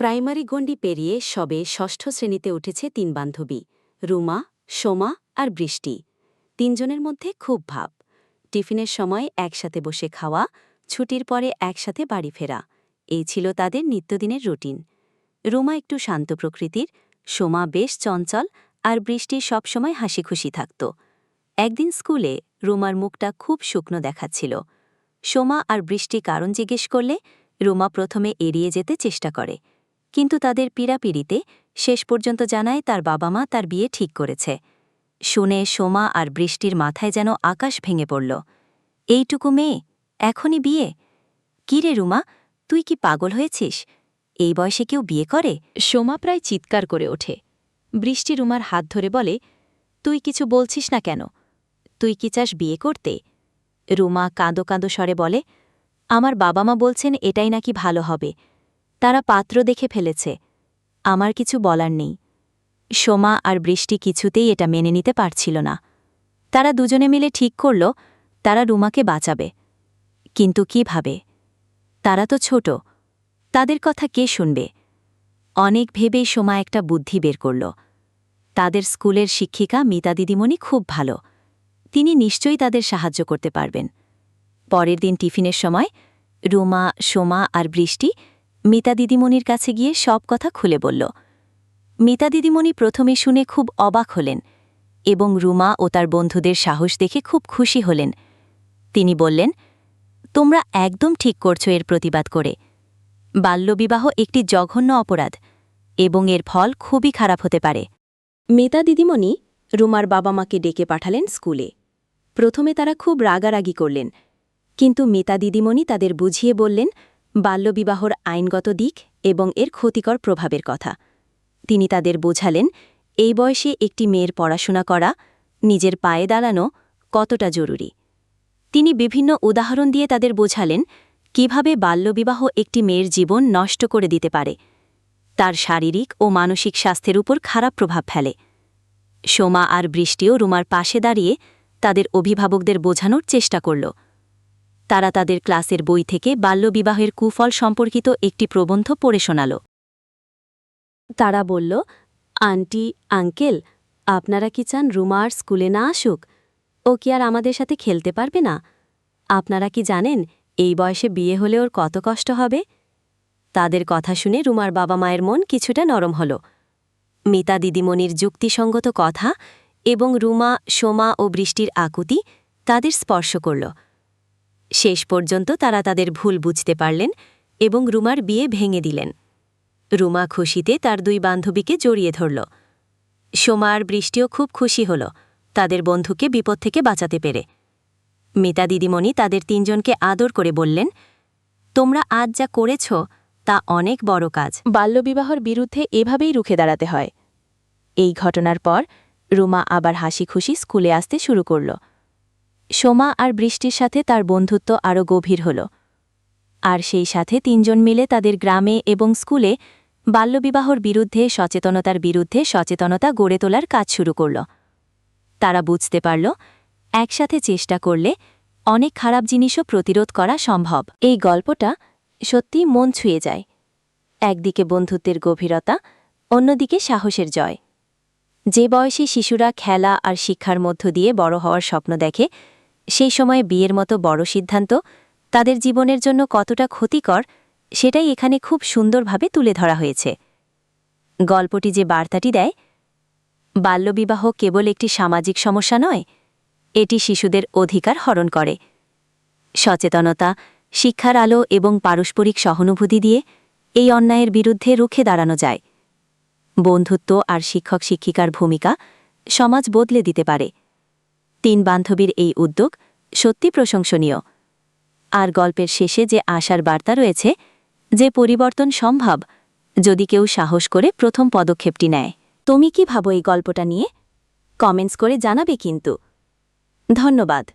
Primary গণ্ডি পেরিয়ে সবে ষষ্ঠ শ্রেণীতে উঠেছে তিন বান্ধবী, রুমা, সোমা আর বৃষ্টি। তিনজনের মধ্যে খুব ভাব। টিফিনের সময় একসাথে বসে খাওয়া, ছুটির পরে একসাথে বাড়ি ফেরা। এই ছিল তাদের নিত্যদিনের রুটিন। রুমা একটু শান্ত প্রকৃতির, সোমা বেশ চঞ্চল আর বৃষ্টি সবসময় হাসি খুশি থাকত। একদিন স্কুলে রুমার মুখটা খুব শুকনো দেখাচ্ছিল। সোমা আর বৃষ্টি কারণ জিজ্ঞেস করলে, রুমা প্রথমে এড়িয়ে যেতে চেষ্টা করে। কিন্তু তাদের পীড়াপিড়িতে শেষ পর্যন্ত জানায় তার বাবা মা তার বিয়ে ঠিক করেছে। শুনে সোমা আর বৃষ্টির মাথায় যেন আকাশ ভেঙে পড়ল। এইটুকু মেয়ে, এখনই বিয়ে? কি রে রুমা, তুই কি পাগল হয়েছিস? এই বয়সে কেউ বিয়ে করে? সোমা প্রায় চিৎকার করে ওঠে। বৃষ্টি রুমার হাত ধরে বলে, তুই কিছু বলছিস না কেন? তুই কি চাস বিয়ে করতে? রুমা কাঁদো কাঁদো স্বরে বলে, আমার বাবা মা বলছেন এটাই নাকি ভালো হবে। তারা পাত্র দেখে ফেলেছে। আমার কিছু বলার নেই। সোমা আর বৃষ্টি কিছুতেই এটা মেনে নিতে পারছিল না। তারা দুজনে মিলে ঠিক করল, তারা রুমাকে বাঁচাবে। কিন্তু কীভাবে তারা তো ছোট। তাদের কথা কে শুনবে? অনেক ভেবেই সোমা একটা বুদ্ধি বের করল। তাদের স্কুলের শিক্ষিকা মিতা দিদিমণি খুব ভালো। তিনি নিশ্চয়ই তাদের সাহায্য করতে পারবেন। পরের দিন টিফিনের সময় রুমা, সোমা আর বৃষ্টি মিতা দিদিমণির কাছে গিয়ে সব কথা খুলে বলল। মিতা দিদিমণি প্রথমে শুনে খুব অবাক হলেন এবং রুমা ও তার বন্ধুদের সাহস দেখে খুব খুশি হলেন। তিনি বললেন, তোমরা একদম ঠিক করছ এর প্রতিবাদ করে। বাল্যবিবাহ একটি জঘন্য অপরাধ এবং এর ফল খুবই খারাপ হতে পারে। মেতা দিদিমণি রুমার বাবা মাকে ডেকে পাঠালেন স্কুলে। প্রথমে তারা খুব রাগারাগি করলেন, কিন্তু মেতা দিদিমণি তাদের বুঝিয়ে বললেন বাল্যবিবাহর আইনগত দিক এবং এর ক্ষতিকর প্রভাবের কথা। তিনি তাদের বোঝালেন, এই বয়সে একটি মেয়ের পড়াশোনা করা, নিজের পায়ে দাঁড়ানো কতটা জরুরি। তিনি বিভিন্ন উদাহরণ দিয়ে তাদের বোঝালেন, কীভাবে বাল্যবিবাহ একটি মেয়ের জীবন নষ্ট করে দিতে পারে। তার শারীরিক ও মানসিক স্বাস্থ্যের উপর খারাপ প্রভাব ফেলে। সোমা আর বৃষ্টিও রুমার পাশে দাঁড়িয়ে তাদের অভিভাবকদের বোঝানোর চেষ্টা করল। তারা তাদের ক্লাসের বই থেকে বাল্যবিবাহের কুফল সম্পর্কিত একটি প্রবন্ধ পড়ে শোনাল। তারা বলল, আন্টি, আঙ্কেল, আপনারা কি চান রুমা আর স্কুলে না আসুক? ও কি আর আমাদের সাথে খেলতে পারবে না? আপনারা কি জানেন, এই বয়সে বিয়ে হলে ওর কত কষ্ট হবে? তাদের কথা শুনে রুমার বাবা মায়ের মন কিছুটা নরম হল। মিতা দিদিমণির যুক্তিসঙ্গত কথা এবং রুমা, সোমা ও বৃষ্টির আকুতি তাদের স্পর্শ করল। শেষ পর্যন্ত তারা তাদের ভুল বুঝতে পারলেন এবং রুমার বিয়ে ভেঙে দিলেন। রুমা খুশিতে তার দুই বান্ধবীকে জড়িয়ে ধরল। সোমা আর বৃষ্টিও খুব খুশি হল, তাদের বন্ধুকে বিপদ থেকে বাঁচাতে পেরে। মিতা দিদিমণি তাদের তিনজনকে আদর করে বললেন, তোমরা আজ যা করেছ তা অনেক বড় কাজ। বাল্যবিবাহর বিরুদ্ধে এভাবেই রুখে দাঁড়াতে হয়। এই ঘটনার পর রুমা আবার হাসি খুশি স্কুলে আসতে শুরু করল। সোমা আর বৃষ্টির সাথে তার বন্ধুত্ব আরও গভীর হল। আর সেই সাথে তিনজন মিলে তাদের গ্রামে এবং স্কুলে বাল্যবিবাহর বিরুদ্ধে সচেতনতার বিরুদ্ধে সচেতনতা গড়ে তোলার কাজ শুরু করল। তারা বুঝতে পারল, একসাথে চেষ্টা করলে অনেক খারাপ জিনিসও প্রতিরোধ করা সম্ভব। এই গল্পটা সত্যি মন ছুঁয়ে যায়। একদিকে বন্ধুত্বের গভীরতা, অন্যদিকে সাহসের জয়। যে বয়সী শিশুরা খেলা আর শিক্ষার মধ্য দিয়ে বড় হওয়ার স্বপ্ন দেখে সেই সময় বিয়ের মতো বড় সিদ্ধান্ত তাদের জীবনের জন্য কতটা ক্ষতিকর সেটাই এখানে খুব সুন্দরভাবে তুলে ধরা হয়েছে। গল্পটি যে বার্তাটি দেয়, বাল্যবিবাহ কেবল একটি সামাজিক সমস্যা নয়, এটি শিশুদের অধিকার হরণ করে। সচেতনতা, শিক্ষার আলো এবং পারস্পরিক সহানুভূতি দিয়ে এই অন্যায়ের বিরুদ্ধে রুখে দাঁড়ানো যায়। বন্ধুত্ব আর শিক্ষক শিক্ষিকার ভূমিকা সমাজ বদলে দিতে পারে। তিন বান্ধবীর এই উদ্যোগ সত্যি প্রশংসনীয়। আর গল্পের শেষে যে আশার বার্তা রয়েছে, যে পরিবর্তন সম্ভব, যদি কেউ সাহস করে প্রথম পদক্ষেপটি নেয়। তুমি কি ভাবো এই গল্পটা নিয়ে? কমেন্টস করে জানাবে কিন্তু। ধন্যবাদ।